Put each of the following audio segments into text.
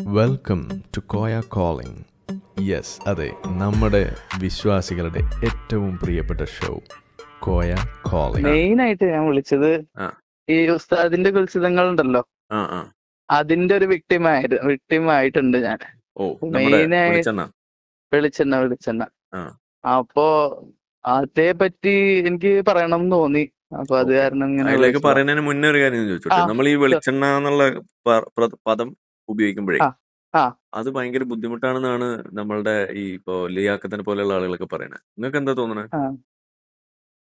Welcome to Koya calling yes അതെ നമ്മുടെ വിശ്വാസികളുടെ ഏറ്റവും പ്രിയപ്പെട്ട ഷോ കോയ കോളിംഗ് മെയിൻ ആയിട്ട് ഞാൻ വിളിച്ചത് ഈ ഉസ്താദിന്റെ കുൽസിതങ്ങൾ ഉണ്ടല്ലോ. ആ ആ. അതിന്റെ ഒരു വിക്ടിം ആയിരുന്നു വിക്ടിം ആയിട്ടുണ്ട് ഞാൻ. Main ആയി- വെളിച്ചെണ്ണ. വെളിച്ചെണ്ണ. അപ്പോ അതേ പറ്റി എനിക്ക് പറയണം എന്ന് തോന്നി. അപ്പൊ അത് കാരണം ഇങ്ങനെ. പറയുന്നതിന് മുന്നേ ഒരു കാര്യം ഞാൻ ചോദിച്ചോട്ടെ? നമ്മൾ ഈ വെളിച്ചെണ്ണ എന്നുള്ള പദം ഉപയോഗിക്കുമ്പോഴേ ആ, ആ. അത് ഭയങ്കര ബുദ്ധിമുട്ടാണെന്നാണ് നമ്മളുടെ ഈ ഇപ്പോ ലിയാക്കത്തിനെ പോലെയുള്ള ആളുകളൊക്കെ പറയുന്നത് നിങ്ങൾക്ക് എന്താ ആ.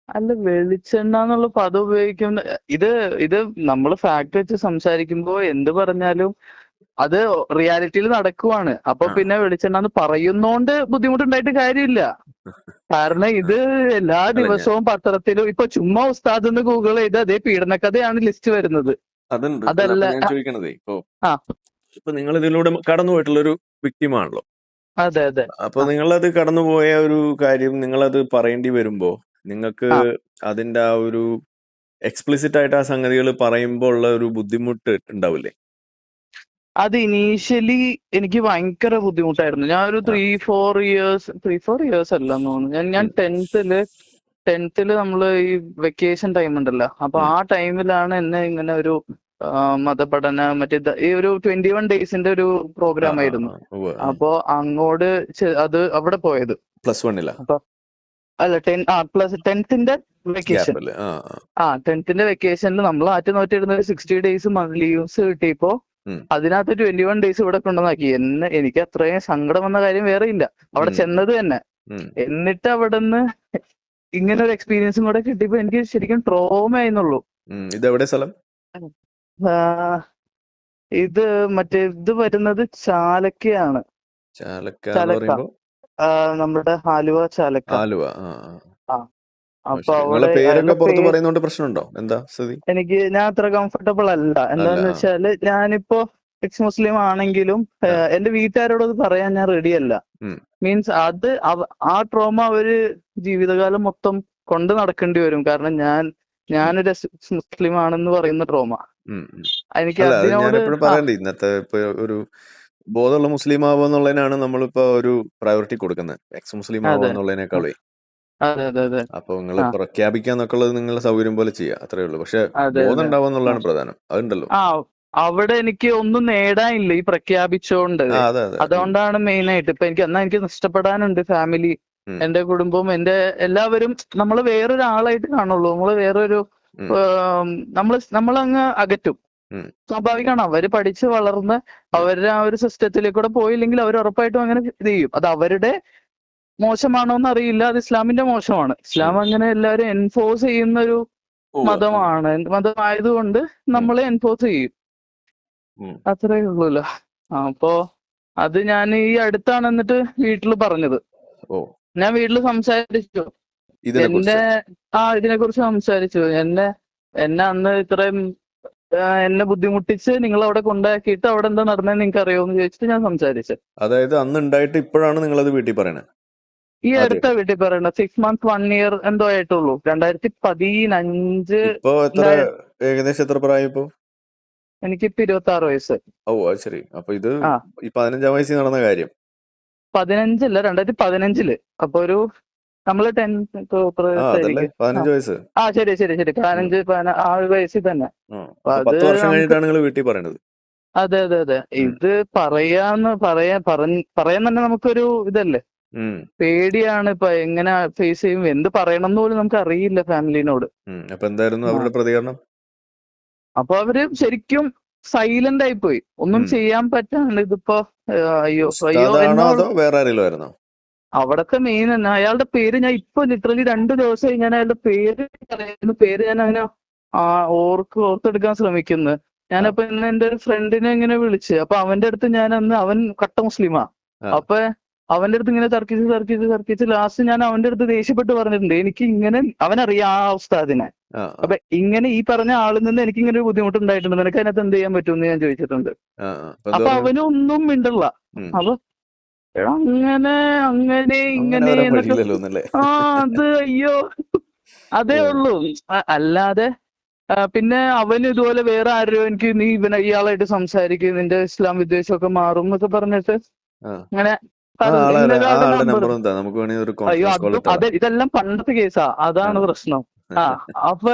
അല്ല വെളിച്ചെണ്ണ എന്നുള്ള പദം ഉപയോഗിക്കുന്ന ഇത് ഇത് നമ്മൾ ഫാക്ട് വെച്ച് സംസാരിക്കുമ്പോ എന്ത് പറഞ്ഞാലും അത് റിയാലിറ്റിയിൽ നടക്കുവാണ് അപ്പൊ ആ. പിന്നെ വെളിച്ചെണ്ണ എന്ന് പറയുന്നോണ്ട് ബുദ്ധിമുട്ടുണ്ടായിട്ട് കാര്യമില്ല കാരണം ഇത് എല്ലാ ഞാൻ- ദിവസവും പത്രത്തിലും ഇപ്പൊ ചുമ്മാ ഉസ്താദ് എന്ന് ഗൂഗിൾ ചെയ്ത് അതേ പീഡനക്കഥയാണ് ലിസ്റ്റ് വരുന്നത് അതുണ്ട് അതല്ല, അപ്പൊ ഞാൻ ആ. ചോദിക്കണതേ ഇപ്പൊ ആ. ഇപ്പൊ നിങ്ങൾ ഇതിലൂടെ കടന്നു പോയിട്ടുള്ള ഒരു വ്യക്തിമാണല്ലോ. അതെ അതെ. അപ്പൊ നിങ്ങളത് കടന്നുപോയ ഒരു കാര്യം നിങ്ങളത് പറയേണ്ടി വരുമ്പോ നിങ്ങൾക്ക് അതിന്റെ ആ ഒരു എക്സ്പ്ലിസിറ്റ് ആയിട്ട് ആ സംഗതികൾ പറയുമ്പോൾ ഉള്ള ഒരു ബുദ്ധിമുട്ട് ഉണ്ടാവില്ലേ? അത് ഇനീഷ്യലി എനിക്ക് ഭയങ്കര ബുദ്ധിമുട്ടായിരുന്നു. ഞാൻ ഒരു three four years three four years അല്ലെന്ന് തോന്നുന്നു. ഞാൻ ഞാൻ. ടെൻത്തിൽ ടെൻത്തിൽ നമ്മൾ ഈ വെക്കേഷൻ ടൈം ഉണ്ടല്ലോ. അപ്പൊ ആ ടൈമിലാണ് എന്നെ ഇങ്ങനെ ഒരു മതപഠന മറ്റേ ഈ ഒരു ട്വന്റി വൺ ഡേയ്സിന്റെ ഒരു പ്രോഗ്രാം ആയിരുന്നു. അപ്പോ അങ്ങോട്ട് അത് അവിടെ പോയത്. പ്ലസ് വണ്ണില അല്ല ടെൻ ആ പ്ലസ് ടെൻത്തിന്റെ വെക്കേഷൻ ആ ടെൻത്തിന്റെ വെക്കേഷനിൽ നമ്മൾ ആറ്റ് നോറ്റിരുന്ന ഒരു സിക്സ്റ്റി ഡേയ്സ് ലീവ്സ് കിട്ടിയപ്പോ അതിനകത്ത് ട്വന്റി വൺ ഡേയ്സ് ഇവിടെ കൊണ്ടുവന്നാക്കി. എന്നെ എനിക്ക് അത്രയും സങ്കടം വന്ന കാര്യം വേറെ ഇല്ല. അവിടെ. ചെന്നത് തന്നെ. എന്നിട്ട് അവിടെ നിന്ന് ഇങ്ങനെ ഒരു എക്സ്പീരിയൻസും കൂടെ കിട്ടിയപ്പോ എനിക്ക് ശരിക്കും ട്രോമ ആയിരുന്നുള്ളൂ. സ്ഥലം? ഇത് മറ്റേ ഇത് വരുന്നത് ചാലക്കയാണ്. ചാലക്ക നമ്മുടെ ആലുവ ചാലക്ക. ആലുവ. അപ്പൊ അവിടെ പേരൊക്കെ പുറത്ത് പറയുന്നോണ്ട് പ്രശ്നമുണ്ടോ? എന്താ സ്ഥിതി? എനിക്ക് ഞാൻ അത്ര കംഫർട്ടബിൾ അല്ല. എന്താന്ന്. വെച്ചാൽ ഞാനിപ്പോ എക്സ് മുസ്ലിം ആണെങ്കിലും എന്റെ വീട്ടുകാരോട് അത് പറയാൻ ഞാൻ റെഡി അല്ല. മീൻസ് അത് ആ ട്രോമ അവർ ജീവിതകാലം മൊത്തം കൊണ്ട് നടക്കേണ്ടി വരും. കാരണം ഞാൻ ഞാനൊരു എക്സ് മുസ്ലിം ആണെന്ന് പറയുന്ന ട്രോമ ഉം, ഉം. എനിക്ക് അല്ല അത് ഞാൻ അതിനോട് എപ്പോഴും ആ, പറയണ്ടേ ഇന്നത്തെ ഇപ്പൊ ഒരു ബോധമുള്ള മുസ്ലിം ആവുക എന്നുള്ളതിനാണ് നമ്മളിപ്പോ ഒരു പ്രയോറിറ്റി കൊടുക്കുന്നത് എക്സ് മുസ്ലിം ആവുക അതെ. അതെ അതെ അതെ അപ്പൊ നിങ്ങൾ ആ. നിങ്ങൾ നിങ്ങളുടെ സൗകര്യം പോലെ ചെയ്യാം അത്രേ ഉള്ളൂ പക്ഷെ അതെ ബോധം അതെ ഉണ്ടാവുക എന്നുള്ളതാണ് പ്രധാനം അതുണ്ടല്ലോ ആ അവിടെ എനിക്ക് ഒന്നും നേടാനില്ല ഈ പ്രഖ്യാപിച്ചോണ്ട് ആ അതെ അതെ ഉം. അതുകൊണ്ടാണ് മെയിൻ ആയിട്ട് ഇപ്പൊ എനിക്ക് എന്നാ എനിക്ക് നഷ്ടപ്പെടാനുണ്ട് ഫാമിലി ഉം. എന്റെ കുടുംബം എന്റെ എല്ലാവരും നമ്മൾ വേറൊരാളായിട്ട് കാണുള്ളൂ നമ്മൾ വേറൊരു. നമ്മൾ നമ്മളങ്ങ് അകറ്റും. സ്വാഭാവികമാണ് അവർ പഠിച്ച് വളർന്ന് അവരുടെ ആ ഒരു സിസ്റ്റത്തിലേക്കൂടെ പോയില്ലെങ്കിൽ അവർ ഉറപ്പായിട്ടും അങ്ങനെ ഇത് ചെയ്യും. അത് അവരുടെ മോശമാണോ എന്ന് അറിയില്ല. അത് ഇസ്ലാമിന്റെ മോശമാണ്. ഇസ്ലാം അങ്ങനെ എല്ലാവരും എൻഫോഴ്സ് ചെയ്യുന്ന ഒരു. മതമാണ്. മതമായതുകൊണ്ട് നമ്മൾ എൻഫോഴ്സ് ചെയ്യും. അത്രേ ഉള്ളൂല്ലോ അപ്പോ അത് ഞാൻ ഈ അടുത്താണ് എന്നിട്ട് വീട്ടിൽ പറഞ്ഞത്. ഞാൻ വീട്ടിൽ സംസാരിച്ചു. ഇതിനെ എന്നെ ആ ഇതിനെ കുറിച്ച് സംസാരിച്ചു. എന്നെ എന്നെ അന്ന് ഇത്രയും എന്നെ ബുദ്ധിമുട്ടിച്ച് നിങ്ങൾ അവിടെ കൊണ്ടാക്കിയിട്ട് അവിടെ എന്താ നടന്നതെന്ന് നിങ്ങൾക്ക് അറിയോന്ന് ചോദിച്ചിട്ട് ഞാൻ സംസാരിച്ചു. അതായത് അന്ന് ഉണ്ടായിട്ട് ഇപ്പോഴാണ് നിങ്ങൾ അത് വീട്ടിൽ പറയണത് ഈ. അടുത്ത വീട്ടിൽ പറയണ സിക്സ് മന്ത് വൺ ഇയർ എന്തോ ആയിട്ടുള്ളൂ. രണ്ടായിരത്തി പതിനഞ്ച് ഇപ്പൊ എത്ര ഏകദേശം എത്ര പ്രായം ഇപ്പൊ? എനിക്കിപ്പോ ഇരുപത്തി ആറ് വയസ്സ്. ഓ ശരി. അപ്പൊ ഇത് പതിനഞ്ചാം വയസ്സിൽ നടന്ന കാര്യം. പതിനഞ്ചല്ല രണ്ടായിരത്തി പതിനഞ്ചിൽ. അപ്പൊ ഒരു നമ്മൾ ടെൻത്ത് പതിനഞ്ച് വയസ്സ്. ആ ശരി ശരി ശരി. പതിനഞ്ച് പതിനാ- ആ ഒരു വയസ്സിൽ തന്നെ. പത്ത് വർഷം കഴിഞ്ഞിട്ടാണ് നിങ്ങൾ വീട്ടിൽ പറയണത്. അതെ അതെ അതെ. ഇത് പറയാന്ന് പറയാ പറയാൻ തന്നെ നമുക്കൊരു ഇതല്ലേ? പേടിയാണ് ഇപ്പൊ എങ്ങനെ ഫേസ് ചെയ്യും എന്ത് പറയണം എന്ന് പോലും നമുക്ക് അറിയില്ല ഫാമിലിനോട്. അപ്പൊ എന്തായിരുന്നു അവരുടെ പ്രതികരണം? അപ്പൊ അവർ ശരിക്കും സൈലന്റ് ആയി പോയി. ഒന്നും ചെയ്യാൻ പറ്റാണ്ട് ഇതിപ്പോ അയ്യോ അയ്യോ വേറെ ആരെങ്കിലും ആയിരുന്നോ? അവിടത്തെ മെയിൻ തന്നെ അയാളുടെ പേര് ഞാൻ ഇപ്പൊ ലിറ്ററലി രണ്ട് ദിവസമായി ഞാൻ അയാളുടെ പേര് പറയുന്ന. പേര് ഞാൻ അങ്ങനെ ആ ഓർക്ക് ഓർത്തെടുക്കാൻ ശ്രമിക്കുന്നു. ഞാനപ്പോ ഇന്ന് എന്റെ ഒരു ഫ്രണ്ടിനെ ഇങ്ങനെ വിളിച്ച് അപ്പൊ അവന്റെ അടുത്ത് ഞാൻ അന്ന് അവൻ കട്ട മുസ്ലിമാ. അപ്പൊ അവന്റെ അടുത്ത് ഇങ്ങനെ തർക്കിച്ച് തർക്കിച്ച് തർക്കിച്ച് ലാസ്റ്റ് ഞാൻ അവന്റെ അടുത്ത് ദേഷ്യപ്പെട്ട് പറഞ്ഞിട്ടുണ്ട്. എനിക്ക് ഇങ്ങനെ അവനറിയാം ആ ഉസ്താദിനെ. അപ്പൊ ഇങ്ങനെ ഈ പറഞ്ഞ ആളിൽ നിന്ന് എനിക്ക് ഇങ്ങനെ ഒരു ബുദ്ധിമുട്ട് ഉണ്ടായിട്ടുണ്ട് നിനക്ക് അതിനകത്ത് എന്ത് ചെയ്യാൻ പറ്റുമെന്ന് ഞാൻ ചോദിച്ചിട്ടുണ്ട്. അപ്പൊ? അവനൊന്നും മിണ്ടല്ല. അപ്പൊ അങ്ങനെ അങ്ങനെ ഇങ്ങനെ ആ അത് അയ്യോ. അതേ. ഉള്ളൂ. അല്ലാതെ പിന്നെ അവൻ ഇതുപോലെ വേറെ ആരോ എനിക്ക് നീ ഇവനെ ഇയാളായിട്ട് സംസാരിക്കും നിന്റെ ഇസ്ലാം വിദ്വേഷമൊക്കെ മാറും എന്നൊക്കെ പറഞ്ഞിട്ട് അങ്ങനെ അയ്യോ അതും ഇതെല്ലാം പണ്ടത്തെ കേസാ അതാണ് പ്രശ്നം. ആ അപ്പൊ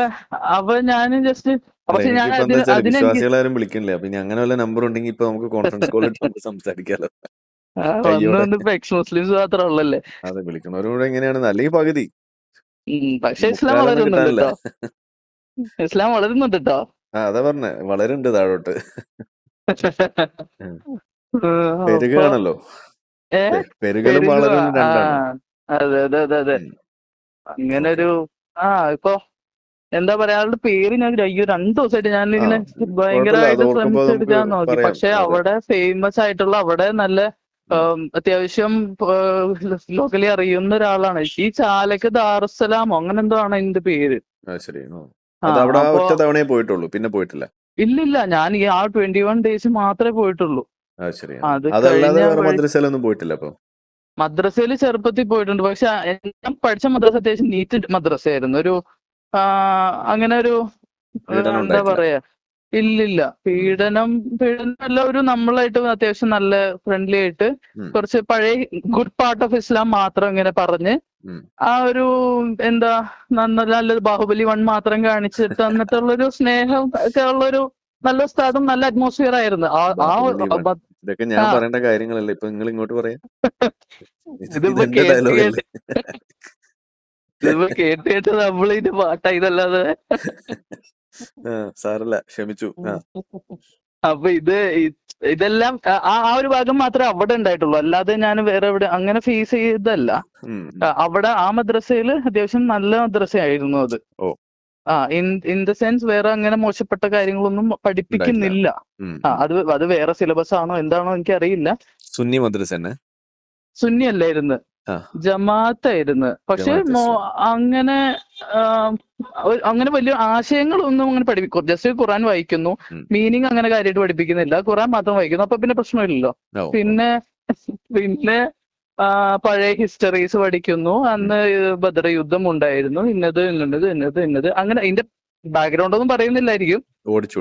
അപ്പൊ ഞാൻ ജസ്റ്റ് പക്ഷെ ഞാൻ വിശ്വാസികളാരും വിളിക്കണില്ല അപ്പൊ അങ്ങനെ വല്ല നമ്പർ ഉണ്ടെങ്കിൽ ഇപ്പൊ നമുക്ക് കോൺഫറൻസ് കോൾ സംസാരിക്കാലോ. വന്ന് ഇപ്പൊ എക്സ് മുസ്ലിംസ് മാത്രമേ ഉള്ളല്ലേ? അതെ വിളിക്കുന്നവരോട് എങ്ങനെയാണെന്ന് അല്ലെങ്കിൽ പകുതി. പക്ഷെ ഇസ്ലാം വളരുന്നുണ്ട് കേട്ടോ ഇസ്ലാം വളരുന്നുണ്ട് കേട്ടോ ആ അതാ പറഞ്ഞെ. വളരുന്നുണ്ട് താഴോട്ട്. പെരുകാണല്ലോ ആ രണ്ടാണ്. അതെ അതെ അതെ അതെ. അങ്ങനെ ഒരു ആ ഇപ്പൊ എന്താ പറയാ ആളുടെ പേര് ഞാൻ അയ്യോ രണ്ടു ദിവസമായിട്ട് ഞാൻ ഇങ്ങനെ ഭയങ്കരമായിട്ട് ശ്രമിച്ചെടുക്കാൻ നോക്കി. പക്ഷെ അവിടെ ഫേമസ് ആയിട്ടുള്ള അവിടെ നല്ല അത്യാവശ്യം ലോക്കലി അറിയുന്ന ഒരാളാണ്. ഈ ചാലക്ക് ദാറുസലാമോ അങ്ങനെ എന്തോ ആണ് അതിന്റെ പേര്. അവിടെ പോയിട്ടുള്ളൂ. പിന്നെ പോയിട്ടില്ല. ഇല്ലില്ല ഞാൻ ഈ ആ ട്വന്റി വൺ ഡേയ്സ് മാത്രമേ പോയിട്ടുള്ളൂ. പോയിട്ടില്ല മദ്രസയിൽ ചെറുപ്പത്തിൽ പോയിട്ടുണ്ട്. പക്ഷെ ഞാൻ പഠിച്ച മദ്രസ അത്യാവശ്യം നീറ്റ് മദ്രസയായിരുന്നു. ഒരു അങ്ങനെ ഒരു എന്താ പറയാ ഇല്ലില്ല. പീഡനം പീഡനം അല്ല ഒരു നമ്മളായിട്ട് അത്യാവശ്യം നല്ല ഫ്രണ്ട്ലി ആയിട്ട് കുറച്ച് പഴയ ഗുഡ് പാർട്ട് ഓഫ് ഇസ്ലാം മാത്രം ഇങ്ങനെ പറഞ്ഞ് ആ ഒരു എന്താ നല്ല നല്ല ബാഹുബലി വൺ മാത്രം കാണിച്ചിട്ട് എന്നിട്ടുള്ളൊരു സ്നേഹം ഒക്കെ ഉള്ളൊരു നല്ല സ്ഥലം നല്ല അറ്റ്മോസ്ഫിയർ ആയിരുന്നു. ആ ഇതൊക്കെ ഞാൻ പറയേണ്ട കാര്യങ്ങളല്ലേ? ഇപ്പൊ നിങ്ങൾ ഇങ്ങോട്ട് പറയാം? ഇതിപ്പോ ഇതെന്റെ കേട്ട് ഡയലോഗ് കേട്ട് അല്ലേ ഇതിപ്പോ കേട്ട് കേട്ട് നമ്മൾ ഇതിന്റെ ഇതല്ലാതെ ആ സാരല്ല. ക്ഷമിച്ചു. അപ്പൊ ഇത് ഇതെല്ലാം ആ ആ ഒരു ഭാഗം മാത്രമേ അവിടെ ഉണ്ടായിട്ടുള്ളൂ. അല്ലാതെ ഞാൻ വേറെ എവിടെ അങ്ങനെ ഫേസ് ഉം. അവിടെ ആ മദ്രസയിൽ അത്യാവശ്യം നല്ല മദ്രസയായിരുന്നു അത്. ആ ഇൻ ഇൻ ദ സെൻസ് വേറെ അങ്ങനെ മോശപ്പെട്ട കാര്യങ്ങളൊന്നും പഠിപ്പിക്കുന്നില്ല. ആ അത് അത് വേറെ സിലബസ് ആണോ എന്താണോ എനിക്കറിയില്ല. സുന്നി മദ്രസ സുന്നി അല്ലായിരുന്നു. ജമാഅത്തായിരുന്നു പക്ഷെ അങ്ങനെ അങ്ങനെ വലിയ ആശയങ്ങളൊന്നും അങ്ങനെ പഠിപ്പിക്കും ജസ്റ്റ് ഖുറാൻ വായിക്കുന്നു. മീനിങ് അങ്ങനെ കാര്യമായിട്ട് പഠിപ്പിക്കുന്നില്ല. ഖുറാൻ മാത്രം വായിക്കുന്നു. അപ്പൊ പിന്നെ പ്രശ്നമില്ലല്ലോ. പിന്നെ പിന്നെ പഴയ ഹിസ്റ്ററീസ് പഠിക്കുന്നു. അന്ന് ബദർ യുദ്ധം ഉണ്ടായിരുന്നു. ഇന്നത് ഇന്നത് ഇന്നത് ഇന്നത്. അങ്ങനെ അതിന്റെ ബാക്ക്ഗ്രൗണ്ട് ഒന്നും പറയുന്നില്ലായിരിക്കും. ഓടിച്ചു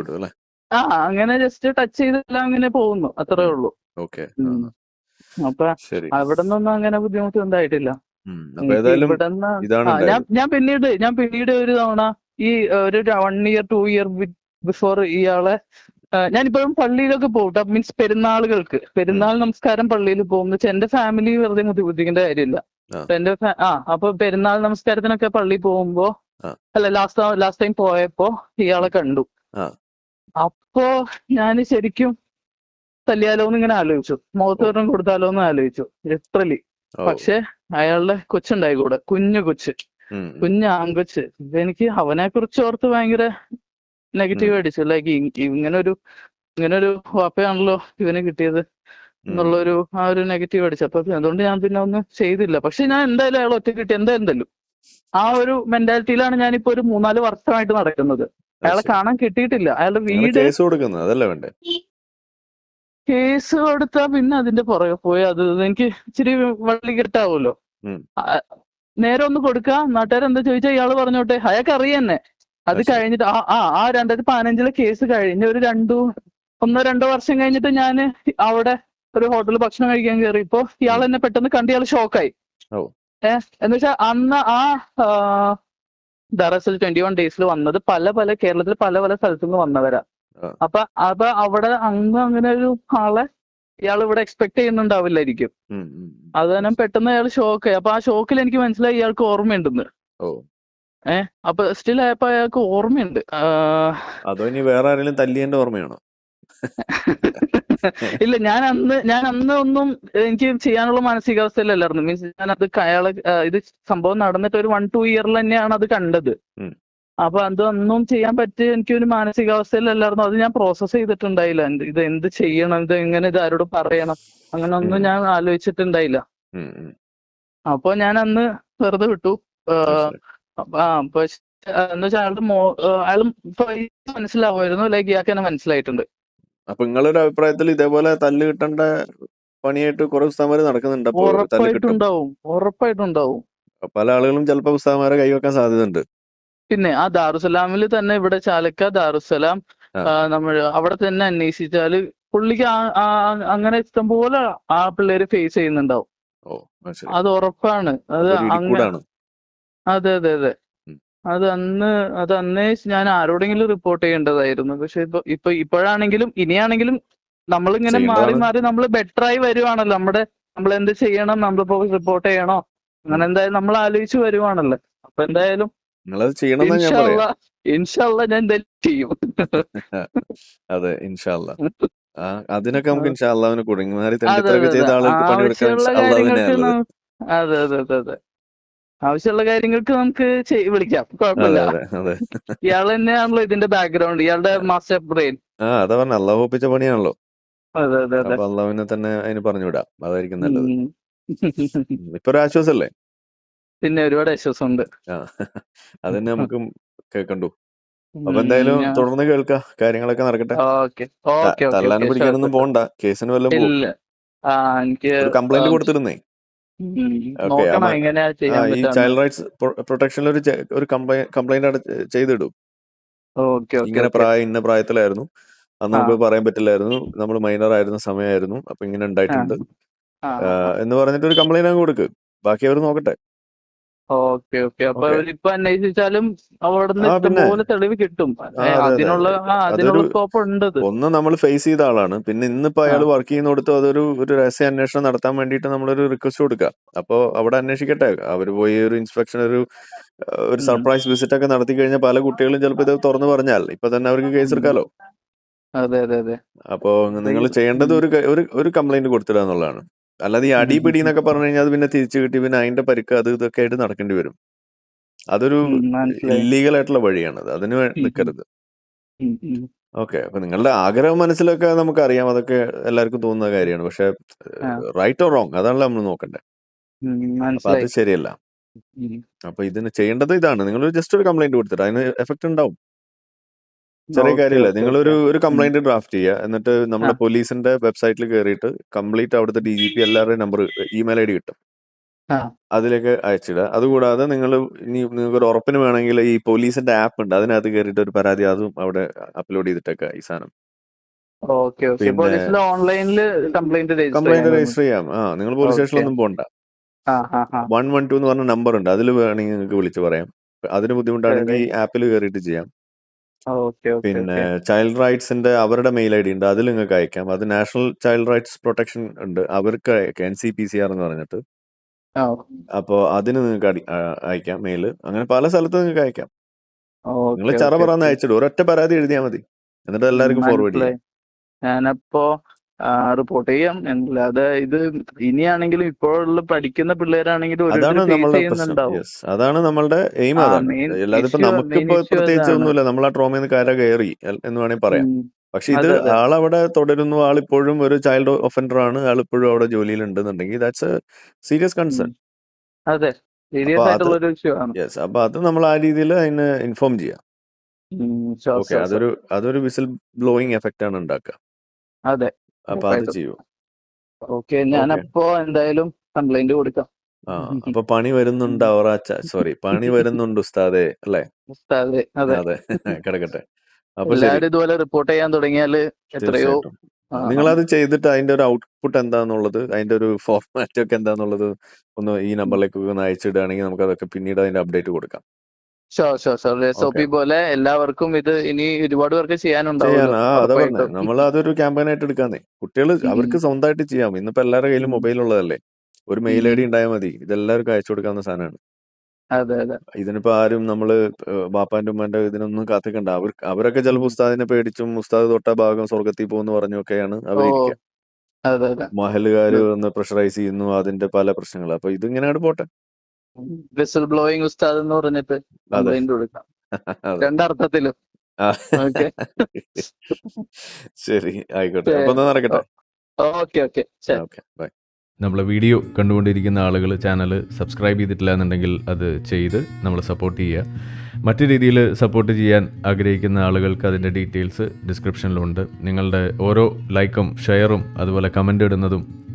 ആ അങ്ങനെ ജസ്റ്റ് ടച്ച് ചെയ്തെല്ലാം അങ്ങനെ പോകുന്നു. അത്രേ. ഉള്ളൂ. ഓക്കെ. അപ്പൊ അവിടെ നിന്നൊന്നും അങ്ങനെ ബുദ്ധിമുട്ട് ഉണ്ടായിട്ടില്ല. ഞാൻ ഞാൻ പിന്നീട് ഞാൻ പിന്നീട് ഒരു തവണ ഈ ഒരു one year two year before ഇയാളെ ഞാൻ ഇപ്പോഴും പള്ളിയിലൊക്കെ പോകട്ടെ മീൻസ് പെരുന്നാളുകൾക്ക്. പെരുന്നാൾ നമസ്കാരം പള്ളിയിൽ പോകും. എന്റെ ഫാമിലി വെറുതെ ബുദ്ധിമുട്ടിക്കേണ്ട കാര്യമില്ല. എന്റെ ആ അപ്പൊ പെരുന്നാൾ നമസ്കാരത്തിനൊക്കെ പള്ളി പോകുമ്പോ അല്ല ലാസ്റ്റ് ലാസ്റ്റ് ടൈം പോയപ്പോ ഇയാളെ കണ്ടു. അപ്പോ ഞാൻ ശരിക്കും തല്ലിയാലോ എന്ന് ഇങ്ങനെ ആലോചിച്ചു. മുഖത്ത് ഒരെണ്ണം കൊടുത്താലോ എന്ന് ആലോചിച്ചു ലിറ്ററലി പക്ഷെ അയാളുടെ കൊച്ചുണ്ടായി കൂടെ കുഞ്ഞു കൊച്ച്. കുഞ്ഞ് ആൺകൊച്ച്. എനിക്ക് അവനെ കുറിച്ച് ഓർത്ത് ഭയങ്കര നെഗറ്റീവ് അടിച്ചു ലൈക്ക് ഇങ്ങനെ ഒരു ഇങ്ങനെ ഒരു വാപ്പയാണല്ലോ ഇവന് കിട്ടിയത് എന്നുള്ളൊരു ആ ഒരു നെഗറ്റീവ് അടിച്ചു അപ്പൊ അതുകൊണ്ട് ഞാൻ പിന്നെ ഒന്നും ചെയ്തില്ല. പക്ഷെ ഞാൻ എന്തായാലും അയാൾ ഒറ്റ കിട്ടി എന്തായാലും ആ ഒരു മെന്റാലിറ്റിയിലാണ് ഞാനിപ്പോ ഒരു മൂന്നാൽ വർഷമായിട്ട് നടക്കുന്നത്. അയാളെ കാണാൻ കിട്ടിയിട്ടില്ല. അയാളുടെ വീട് കേസ് കൊടുക്കുന്നത് അതല്ലേ വേണ്ടേ? കേസ് കൊടുത്താ പിന്നെ അതിന്റെ പുറകെ പോയി. അത് എനിക്ക് ഇച്ചിരി വള്ളി കെട്ടാവുമല്ലോ നേരെ ഒന്ന് കൊടുക്ക. നാട്ടുകാർ എന്താ ചോദിച്ചാ ഇയാൾ പറഞ്ഞോട്ടെ. അയാൾക്ക് അറിയന്നെ അത് കഴിഞ്ഞിട്ട് ആ ആ ആ രണ്ടായിരത്തി പതിനഞ്ചിലെ കേസ് കഴിഞ്ഞ ഒരു രണ്ടു ഒന്നോ രണ്ടോ വർഷം കഴിഞ്ഞിട്ട് ഞാൻ അവിടെ ഒരു ഹോട്ടലിൽ ഭക്ഷണം കഴിക്കാൻ കയറിയപ്പോ ഇയാൾ എന്നെ പെട്ടെന്ന് കണ്ട് ഇയാൾ ഷോക്കായി. ഏഹ് എന്ന് വെച്ചാൽ അന്ന് ആ ദറസൽ ട്വന്റി വൺ ഡേയ്സിൽ വന്നത് പല പല കേരളത്തിൽ പല പല സ്ഥലത്തു നിന്ന് വന്നവരാ. അപ്പൊ അത് അവിടെ അന്ന് അങ്ങനെ ഒരു ആളെ ഇയാൾ ഇവിടെ എക്സ്പെക്ട് ചെയ്യുന്നുണ്ടാവില്ലായിരിക്കും. അത് തന്നെ പെട്ടെന്ന് അയാൾ ഷോക്കായി അപ്പൊ ആ ഷോക്കിൽ എനിക്ക് മനസ്സിലായി ഇയാൾക്ക് ഓർമ്മയുണ്ടെന്ന്. ഏഹ് അപ്പൊ സ്റ്റിൽ ആയപ്പോ അയാൾക്ക് ഓർമ്മയുണ്ട്. അതോ ഇനി വേറെ ആരെങ്കിലും തല്ലിയതിന്റെ ഓർമ്മയാണോ? ഇല്ല ഞാൻ അന്ന് ഞാൻ അന്ന് ഒന്നും എനിക്ക് ചെയ്യാനുള്ള മാനസികാവസ്ഥയിലല്ലായിരുന്നു. മീൻസ് ഞാൻ അത് അയാളെ ഇത് സംഭവം നടന്നിട്ട് ഒരു വൺ ടു ഇയറിൽ തന്നെയാണ് അത് കണ്ടത്. അപ്പൊ അതൊന്നും ചെയ്യാൻ പറ്റിയ എനിക്കൊരു മാനസികാവസ്ഥയിലല്ലായിരുന്നു. അത് ഞാൻ പ്രോസസ്സ് ചെയ്തിട്ടുണ്ടായില്ല. ഇത് എന്ത് ചെയ്യണം? ഇത് എങ്ങനെ ഇത് ആരോട് പറയണം? അങ്ങനെ ഒന്നും ഞാൻ ആലോചിച്ചിട്ടുണ്ടായില്ല. അപ്പൊ ഞാൻ അന്ന് വെറുതെ വിട്ടു. ആ, എന്ന് വെച്ചാൽ അയാളുടെ മോ അയാൾ മനസ്സിലാവുമായിരുന്നു. ലൈക്ക് ഇയാൾക്ക് എന്നെ മനസ്സിലായിട്ടുണ്ട്. അപ്പൊ നിങ്ങളൊരു അഭിപ്രായത്തിൽ ഇതേപോലെ തല്ല് കിട്ടേണ്ട പണിയായിട്ട് കുറെ പുസ്തകം നടക്കുന്നുണ്ട്. ഉറപ്പായിട്ടുണ്ടാവും. ഉറപ്പായിട്ടുണ്ടാവും. പല ആളുകളും ചിലപ്പോ പുസ്തകം കൈവെക്കാൻ സാധ്യതയുണ്ട്. പിന്നെ ആ ദാറുസലാമിൽ തന്നെ ഇവിടെ ചാലക്ക ദാറുസലാം നമ്മൾ അവിടെ തന്നെ അന്വേഷിച്ചാൽ പുള്ളിക്ക് അങ്ങനെ ഇഷ്ടംപോലെ ആ പിള്ളേര് ഫേസ് ചെയ്യുന്നുണ്ടാവും. അത് ഉറപ്പാണ്. അത് അങ്ങനെ അതെ അതെ അതെ. അത് അന്ന് അത് അന്നേ ഞാൻ ആരോടെങ്കിലും റിപ്പോർട്ട് ചെയ്യേണ്ടതായിരുന്നു. പക്ഷെ ഇപ്പൊ ഇപ്പൊ ഇപ്പോഴാണെങ്കിലും ഇനിയാണെങ്കിലും നമ്മളിങ്ങനെ മാറി മാറി നമ്മൾ ബെറ്റർ ആയി വരുവാണല്ലോ. നമ്മുടെ നമ്മൾ എന്ത് ചെയ്യണം? നമ്മളിപ്പോ റിപ്പോർട്ട് ചെയ്യണോ? അങ്ങനെ എന്തായാലും നമ്മൾ ആലോചിച്ച് വരുവാണല്ലോ. അപ്പൊ എന്തായാലും നിങ്ങളത് ചെയ്യണമെന്നാ ഞാൻ പറയാം. ഇൻഷാല്ല ഇൻഷാല്ല ഞാൻ എന്തായാലും ചെയ്യും. അതെ ഇൻഷാല്ല ആ അതിനൊക്കെ നമുക്ക് ഇൻഷാല്ലാവിനെ കുടുങ്ങിമാരി അതെ തെണ്ടിത്തരൊക്കെ അതെ ചെയ്ത അതെ. ആളുകൾക്ക് പണിയെടുക്കാൻ ആവശ്യമുള്ള ഇൻഷാല്ലാ കാര്യങ്ങൾക്ക് തന്നെയാണുള്ളത് നം- അതെ അതെ അതെ അതെ. ആവശ്യമുള്ള കാര്യങ്ങൾക്ക് നമുക്ക് ചെയ്- വിളിക്കാം. അതെ കുഴപ്പമില്ല. അതെ അതെ ഇയാൾ തന്നെയാണല്ലോ ഇതിന്റെ ബാക്ക്ഗ്രൗണ്ട് ഇയാളുടെ മാസ്റ്റർ ബ്രെയിൻ ആ അതാ പറഞ്ഞ അള്ളാഹു ഒപ്പിച്ച പണിയാണല്ലോ. അതെ അതെ അതെ. അപ്പൊ അള്ളാഹുവിനെ തന്നെ അതിന് പറഞ്ഞു വിടാം അതായിരിക്കും നല്ലത്. ഉം. ഉം. ഇപ്പൊ ഒരു ആശ്വാസല്ലേ? പിന്നെ ഒരുപാട് വിശ്വാസമുണ്ട്. ആ അതന്നെ നമുക്ക് കേൾക്കണ്ടു. അപ്പൊ എന്തായാലും തുടർന്ന് കേൾക്ക കാര്യങ്ങളൊക്കെ നടക്കട്ടെ. ഓക്കെ ഓക്കെ ഓക്കെ തല്ലാനും പിടിക്കാനൊന്നും പോണ്ട. കേസിന് വല്ലതും ഇല്ല. ആ എനിക്ക് കംപ്ലൈന്റ് കൊടുത്തിരുന്നേ. ഈ ചൈൽഡ് റൈറ്റ്സ് പ്രൊട്ടക്ഷനിൽ ഒരു ഒരു കംപ്ലൈന്റ് ആണ് ചെയ്തിടും. ഇങ്ങനെ പ്രായം ഇന്ന പ്രായത്തിലായിരുന്നു. അന്ന് നമുക്ക് പറയാൻ പറ്റില്ലായിരുന്നു. നമ്മൾ മൈനർ ആയിരുന്ന സമയമായിരുന്നു അപ്പൊ ഇങ്ങനെ ഉണ്ടായിട്ടുണ്ട്. എന്ന് പറഞ്ഞിട്ട് ഒരു കംപ്ലൈന്റ് അങ്ങ് കൊടുക്ക്. ബാക്കി അവർ നോക്കട്ടെ. Okay okay. അപ്പൊ ഇപ്പൊ ഇവരിപ്പോ അന്വേഷിച്ചാലും അവിടുന്ന് ആ, പിന്നെ. ഇഷ്ടംപോലെ തെളിവ് കിട്ടും. ആ, അതെ, അതെ, അതിനുള്ള ആ അതിനുള്ള അതൊരു- സ്കോപ്പ് ഉണ്ട്. ഒന്ന് നമ്മൾ ഫേസ് ചെയ്ത ആളാണ്. പിന്നെ ഇന്നിപ്പോ അയാൾ വർക്ക് ചെയ്യുന്നിടത്ത് അതൊരു ഒരു രഹസ്യ അന്വേഷണം നടത്താൻ വേണ്ടിയിട്ട് നമ്മളൊരു റിക്വസ്റ്റ് കൊടുക്കുക അപ്പോ അവിടെ അന്വേഷിക്കട്ടെ. അവർ പോയി ഒരു ഇൻസ്പെക്ഷൻ ഒരു ആ, ഒരു ഉം. സർപ്രൈസ് വിസിറ്റ് ഒക്കെ നടത്തി കഴിഞ്ഞാൽ പല കുട്ടികളും ചിലപ്പോൾ ഇത് തുറന്നു പറഞ്ഞാൽ. ഇപ്പൊ തന്നെ അവർക്ക് കേസ് എടുക്കാലോ. അതെ അതെ അതെ. അപ്പോ നിങ്ങൾ ചെയ്യേണ്ടത് ഒരു ക- ഒരു ഒരു കംപ്ലൈന്റ് കൊടുത്തിടുക എന്നുള്ളതാണ്. അല്ലാതെ ഈ അടി പിടി എന്നൊക്കെ പറഞ്ഞു കഴിഞ്ഞാൽ അത് പിന്നെ തിരിച്ചു കിട്ടി പിന്നെ അതിന്റെ പരിക്ക് അത് ഇതൊക്കെ ആയിട്ട് നടക്കേണ്ടി വരും. അതൊരു ഇല്ലീഗൽ ആയിട്ടുള്ള വഴിയാണ്. അതിന്. നിൽക്കരുത്. ഓക്കെ. അപ്പൊ നിങ്ങളുടെ ആഗ്രഹം മനസ്സിലൊക്കെ നമുക്കറിയാം. അതൊക്കെ എല്ലാവർക്കും തോന്നുന്ന കാര്യമാണ്. പക്ഷെ റൈറ്റ് ഓർ റോങ് അതാണല്ലോ നമ്മൾ നോക്കണ്ടേ. അപ്പൊ അത് ശരിയല്ല. അപ്പൊ ഇതിന് ചെയ്യേണ്ടത് ഇതാണ്. നിങ്ങൾ ജസ്റ്റ് ഒരു കംപ്ലൈന്റ് കൊടുത്തിട്ട് അതിന് എഫക്ട് ഉണ്ടാവും. ചെറിയ കാര്യമില്ല. നിങ്ങൾ ഒരു ഒരു കംപ്ലൈന്റ് ഡ്രാഫ്റ്റ് ചെയ്യുക. എന്നിട്ട് നമ്മുടെ പോലീസിന്റെ വെബ്സൈറ്റിൽ കയറിയിട്ട് കംപ്ലീറ്റ് അവിടുത്തെ ഡി ജി പി എല്ലാവരുടെയും നമ്പർ ഇമെയിൽ ഐ ഡി കിട്ടും. അതിലേക്ക് അയച്ചിടുക. അതുകൂടാതെ നിങ്ങൾ നിങ്ങൾക്ക് ഒരു ഉറപ്പിന് വേണമെങ്കിൽ ഈ പോലീസിന്റെ ആപ്പ് ഉണ്ട്. അതിനകത്ത് കയറിയിട്ട് ഒരു പരാതി അതും അവിടെ അപ്ലോഡ് ചെയ്തിട്ടൊക്കെ ഈ സാധനം. ഓൺലൈനിൽ കംപ്ലൈന്റ് രജിസ്റ്റർ ചെയ്യാം. ആ നിങ്ങൾ പോലീസ്. സ്റ്റേഷനിലൊന്നും ആ വൺ വൺ ടു എന്ന് പറഞ്ഞ നമ്പർ ഉണ്ട്. അതിൽ വേണമെങ്കിൽ നിങ്ങൾക്ക് വിളിച്ചു പറയാം. അതിന് ബുദ്ധിമുട്ടാണെങ്കിൽ ഈ ആപ്പിൽ കയറിയിട്ട് ചെയ്യാം. ഓക്കെ ഓക്കെ പിന്നെ ഓക്കെ. ചൈൽഡ് റൈറ്റ്സിന്റെ അവരുടെ മെയിൽ ഐ ഡി ഉണ്ട്. അതിൽ നിങ്ങൾക്ക് അയക്കാം. അത് നാഷണൽ ചൈൽഡ് റൈറ്റ്സ് പ്രൊട്ടക്ഷൻ ഉണ്ട്. അവർക്ക് അയക്കാം. N C P C R എന്ന് പറഞ്ഞിട്ട്. ആ. അപ്പോൾ അതിന് നിങ്ങൾക്ക് അടി- ആ, അയക്കാം മെയിൽ. അങ്ങനെ പല സ്ഥലത്ത് നിങ്ങൾക്ക് അയക്കാം. നിങ്ങൾ ഓക്കെ ചറ ഓക്കെ പറന്ന് അയച്ചിടും. ഒരൊറ്റ പരാതി എഴുതിയാൽ മതി. എന്നിട്ട് എല്ലാവർക്കും ഫോർവേഡ് ചെയ്യാം. മനസ്സിലായി. ഞാനപ്പോ റിപ്പോർട്ട് ചെയ്യാം. അല്ലാതെ ഇത് ഇനിയാണെങ്കിലും ഇപ്പോഴുള്ള പഠിക്കുന്ന പിള്ളേരാണെങ്കിലും അതാണ് നമ്മളുടെ എയിം അതാണ് അല്ലാതെ ഇപ്പൊ നമുക്കിപ്പോ പ്രത്യേകിച്ച് ഒന്നുമില്ല നമ്മൾ ആ ട്രോമയിൽ നിന്ന് കര കയറി എന്ന് വേണമെങ്കിൽ പറയാം. പക്ഷെ ഇത് ആൾ അവിടെ ആളവിടെ തുടരുന്നു. ആളിപ്പോഴും ഒരു ചൈൽഡ് ഒഫൻഡർ ആണ്. ആൾ ഇപ്പോഴും അവിടെ ജോലിയിൽ ഉണ്ടെന്നുണ്ടെങ്കിൽ ദാറ്റ്സ് സീരിയസ് കൺസേൺ അതെ. സീരിയസ് അപ്പൊ അത് ആയിട്ടുള്ള ഒരു ഇഷ്യൂ ആണ്. യെസ് അപ്പൊ അത് നമ്മൾ ആ രീതിയിൽ അതിന് ഇൻഫോം ചെയ്യാം. ഓക്കെ. അതൊരു അതൊരു വിസിൽ ബ്ലോയിങ് എഫക്റ്റ് ആണ് ഉണ്ടാക്കുക. അതെ. അപ്പൊ അത്. ചെയ്യൂ. ഓക്കെ ഞാനപ്പോ എന്തായാലും കംപ്ലൈന്റ് കൊടുക്കാം. ആ അപ്പൊ പണി വരുന്നുണ്ട് അവറാച്ച സോറി പണി വരുന്നുണ്ട് ഉസ്താദെ അല്ലേ? ഉസ്താദെ, അതെ. കിടക്കട്ടെ. അപ്പൊ എല്ലാവരും ഇതുപോലെ റിപ്പോർട്ട് ചെയ്യാൻ തുടങ്ങിയാൽ എത്രയോ നിങ്ങൾ അത് ചെയ്തിട്ട് അതിന്റെ ഒരു ഔട്ട്പുട്ട് എന്താന്നുള്ളത് അതിന്റെ ഒരു ഫോർമാറ്റ് ഒക്കെ എന്താന്നുള്ളത് ഒന്ന് ഈ നമ്പറിലേക്ക് ഒന്ന് അയച്ചിടുകയാണെങ്കിൽ നമുക്ക് അതൊക്കെ പിന്നീട് അതിന്റെ അപ്ഡേറ്റ് കൊടുക്കാം. Sure sure sure S O P പോലെ എല്ലാവർക്കും ഇത് ഇനി ഒരുപാട് പേർക്ക് ചെയ്യാനുണ്ടാവും ചെയ്യാൻ നമ്മൾ അതൊരു ക്യാമ്പയിൻ ആയിട്ട് എടുക്കാന്നേ. കുട്ടികൾ. അവർക്ക് സ്വന്തമായിട്ട് ചെയ്യാം. ഇന്നിപ്പോ എല്ലാവരുടെ കയ്യിലും മൊബൈൽ ഉള്ളതല്ലേ ഒരു മെയിൽ ഐ. ഡി ഉണ്ടായാൽ മതി. ഇതെല്ലാവർക്കും അയച്ചു കൊടുക്കാവുന്ന സാധനമാണ് അതെ അതെ. ഇതിനിപ്പോ ആരും നമ്മൾ ബാപ്പാന്റെ ഉമ്മാന്റെ ഇതിനൊന്നും കാത്തിക്കണ്ട. അവർ അവരൊക്കെ ചിലപ്പോൾ ഉസ്താദിനെ പേടിച്ചും ഉസ്താദ് തൊട്ട ഭാഗം സ്വർഗത്തിൽ പോകുന്നു പറഞ്ഞൊക്കെയാണ് അതെ മഹലുകാര് ഒന്ന് പ്രഷറൈസ് ചെയ്യുന്നു അതിന്റെ പല പ്രശ്നങ്ങൾ അപ്പൊ ഇതിങ്ങനെയാണ് പോട്ടെ. വിസിൽ ബ്ലോയിങ് ഉസ്താദ് എന്ന് പറഞ്ഞിട്ട് കംപ്ലൈന്റ് കൊടുക്കാം. രണ്ടർത്ഥത്തിലും. ശരി ആയിക്കോട്ടെ. അപ്പൊ ഒന്ന് നടക്കട്ടെ. Okay okay. ശരി. ഓക്കെ. ബൈ. നമ്മളെ വീഡിയോ കണ്ടുകൊണ്ടിരിക്കുന്ന ആളുകൾ ചാനൽ സബ്സ്ക്രൈബ് ചെയ്തിട്ടില്ല എന്നുണ്ടെങ്കിൽ അത് ചെയ്ത് നമ്മളെ സപ്പോർട്ട് ചെയ്യുക. മറ്റു രീതിയിൽ സപ്പോർട്ട് ചെയ്യാൻ ആഗ്രഹിക്കുന്ന ആളുകൾക്ക് അതിന്റെ ഡീറ്റെയിൽസ് ഡിസ്ക്രിപ്ഷനിലുണ്ട് നിങ്ങളുടെ ഓരോ ലൈക്കും ഷെയറും അതുപോലെ കമന്റ് ഇടുന്നതും